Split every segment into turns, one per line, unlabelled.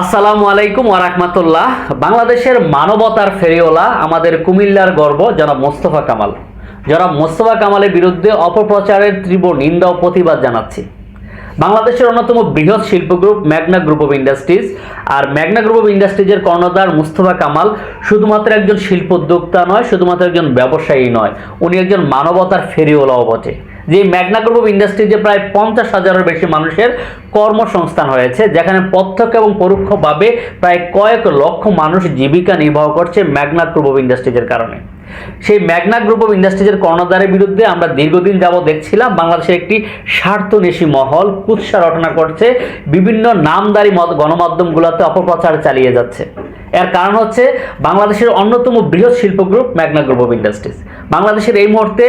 আসসালামু আলাইকুম ওয়ারাহমাতুল্লাহ বাংলাদেশের মানবতার ফেরিওলা আমাদের কুমিল্লার গর্ব, জনাব মোস্তফা কামাল। জনাব মোস্তফা কামালের বিরুদ্ধে অপপ্রচারের তীব্র নিন্দা ও প্রতিবাদ জানাচ্ছি। বাংলাদেশের অন্যতম বৃহৎ শিল্প group Magna group of industries, R Magna group of ইন্ডাস্ট্রিজের কর্ণধার মুস্তফা কামাল শুধুমাত্র একজন শিল্প উদ্যোক্তা নয়, শুধুমাত্র একজন ব্যবসায়ী নয়, উনি একজন মানবতার ফেরিওলাও বটে। যে ম্যাগনা গ্রুপ অফ ইন্ডাস্ট্রিজে প্রায় পঞ্চাশ হাজারের বেশি মানুষের কর্মসংস্থান হয়েছে, যেখানে প্রত্যক্ষ এবং পরোক্ষভাবে প্রায় কয়েক লক্ষ মানুষ জীবিকা নির্বাহ করছে ম্যাগনা গ্রুপ অফ ইন্ডাস্ট্রিজের কারণে। সেই ম্যাগনা গ্রুপ অফ ইন্ডাস্ট্রিজের কর্ণধারের বিরুদ্ধে আমরা দীর্ঘদিন যাবৎ দেখছিলাম, বাংলাদেশের একটি স্বার্থনেশী মহল কুৎসা রটনা করছে, বিভিন্ন নামদারি গণমাধ্যমগুলোতে অপপ্রচার চালিয়ে যাচ্ছে। এর কারণ হচ্ছে বাংলাদেশের অন্যতম বৃহৎ শিল্প group Magna group of industries. বাংলাদেশের এই মুহূর্তে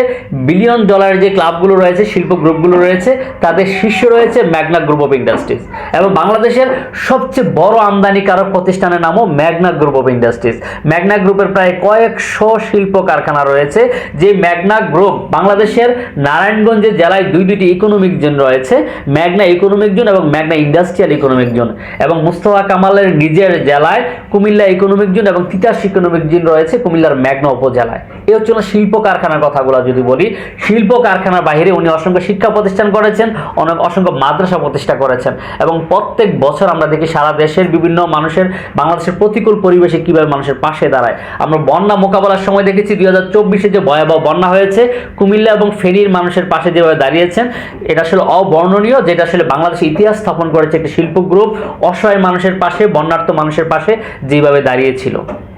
বিলিয়ন ডলারের যে ক্লাবগুলো রয়েছে, শিল্প গ্রুপগুলো রয়েছে, তাদের শীর্ষ রয়েছে ম্যাগনা গ্রুপ অফ ইন্ডাস্ট্রিজ এবং বাংলাদেশের সবচেয়ে বড় আমদানিকারক প্রতিষ্ঠানের নামও Magna group of industries. Magna গ্রুপের প্রায় কয়েকশো শিল্প কারখানা রয়েছে, যে ম্যাগনা গ্রুপ বাংলাদেশের নারায়ণগঞ্জ জেলায় দুই দুইটি ইকোনমিক জোন রয়েছে, ম্যাগনা ইকোনমিক জোন এবং ম্যাগনা ইন্ডাস্ট্রিয়াল ইকোনমিক জোন এবং মুস্তফা কামালের নিজের জেলায় কুমিল্লা ইকোনমিক জোন এবং তিতাস ইকোনমিক জোন রয়েছে কুমিল্লার ম্যাগনা উপজেলায়। এ হচ্ছে হলো শিল্প কারখানার কথাগুলো যদি বলি শিল্প কারখানার বাইরে উনি অসংখ্য শিক্ষা প্রতিষ্ঠান করেছেন, অনেক অসংখ্য মাদ্রাসা প্রতিষ্ঠা করেছেন এবং প্রত্যেক বছর আমরা দেখি সারা দেশের বিভিন্ন মানুষের, বাংলাদেশের প্রতিকূল পরিবেশে কীভাবে মানুষের পাশে দাঁড়ায়। আমরা বন্যা মোকাবেলার সময় দেখেছি দুই হাজার চব্বিশে যে ভয়াবহ বন্যা হয়েছে, কুমিল্লা এবং ফেনীর মানুষের পাশে যেভাবে দাঁড়িয়েছেন, এটা আসলে অবর্ণনীয়, যেটা আসলে বাংলাদেশের ইতিহাস স্থাপন করেছে একটি শিল্প গ্রুপ অসহায় মানুষের পাশে বন্যার্থ মানুষের পাশে যেভাবে দাঁড়িয়েছিল।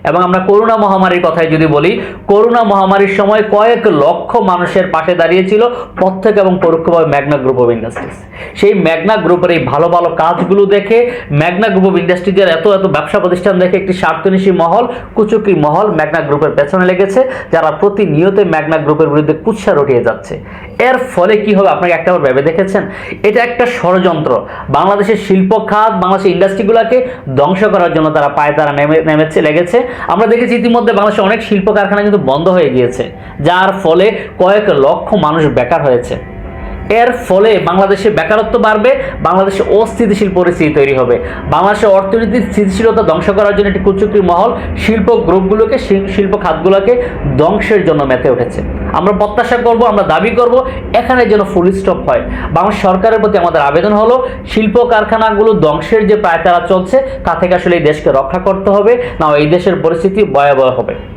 এবং আমরা করোনা মহামারীর কথাই যদি বলি, করোনা মহামারীর সময় কয়েক লক্ষ মানুষের পাশে দাঁড়িয়েছিল প্রত্যেক এবং পরোক্ষভাবে ম্যাগনা গ্রুপ অফ ইন্ডাস্ট্রিজ। সেই ম্যাগনা গ্রুপের এই ভালো ভালো কাজগুলো দেখে, ম্যাগনা গ্রুপ অফ ইন্ডাস্ট্রিজের এত এত ব্যবসা প্রতিষ্ঠান দেখে একটি স্বার্থনিশী মহল, কুচুকি মহল ম্যাগনা গ্রুপের পেছনে লেগেছে, যারা প্রতিনিয়ত ম্যাগনা গ্রুপের বিরুদ্ধে কুৎসা রটিয়ে যাচ্ছে। এর ফলে কি হবে? আপনাকে একটা ভেবে দেখেছেন? এটা একটা ষড়যন্ত্র। বাংলাদেশের শিল্প খাত বাংলাদেশের ইন্ডাস্ট্রিগুলোকে ধ্বংস করার জন্য তারা পায় তারা নেমে নেমেছে লেগেছে। আমরা দেখেছি ইতিমধ্যে বাংলাদেশে অনেক শিল্প কারখানা কিন্তু বন্ধ হয়ে গিয়েছে, যার ফলে কয়েক লক্ষ মানুষ বেকার হয়েছে। এর ফলে বাংলাদেশে বেকারত্ব বাড়বে, বাংলাদেশে অস্থিতিশীল পরিস্থিতি তৈরি হবে। বাংলাদেশের অর্থনীতির স্থিতিশীলতা ধ্বংস করার জন্য একটি কুচুকরি মহল শিল্প গ্রুপগুলোকে শিল্প খাতগুলোকে ধ্বংসের জন্য মেতে উঠেছে। আমরা প্রত্যাশা করব, আমরা দাবি করব, এখানে যেন ফুল স্টপ হয়। বাংলাদেশ সরকারের প্রতি আমাদের আবেদন হলো, শিল্প কারখানাগুলো ধ্বংসের যে পায়তারা চলছে, তা থেকে আসলে এই দেশকে রক্ষা করতে হবে না এই দেশের পরিস্থিতি ভয়াবহ হবে।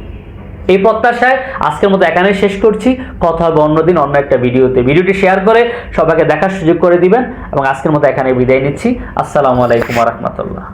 এই প্রত্যাশায় আজকের মতো এখানে শেষ করছি। কথা হবে অন্যদিন অন্য একটা ভিডিওতে। ভিডিওটি শেয়ার করে সবাইকে দেখার সুযোগ করে দিবেন এবং আজকের মতো এখানে বিদায় নিচ্ছি। আসসালামু আলাইকুম রহমতুল্লাহ।